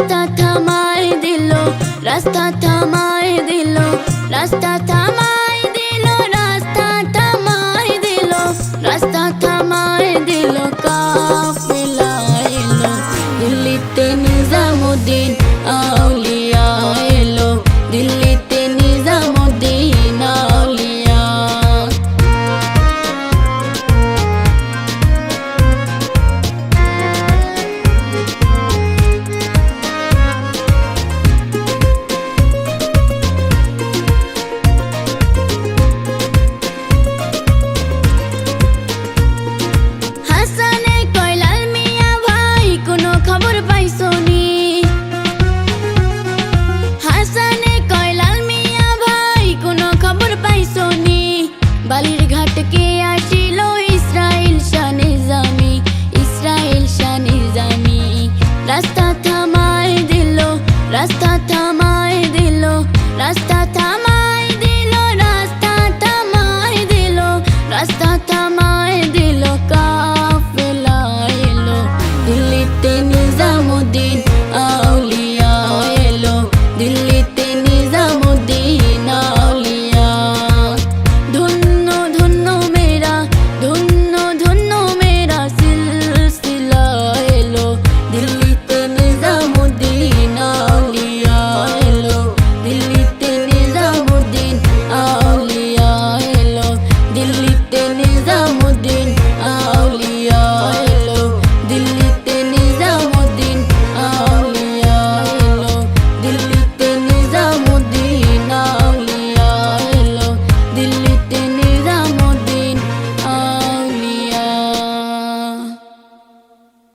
রাস্তা থামাই দিল, রাস্তা থামাই দিল, রাস্তা থামাই দিল, রাস্তা থামায় দিল, রাস্তা থামায় দিল কাফেলা এলো দিল্লিতে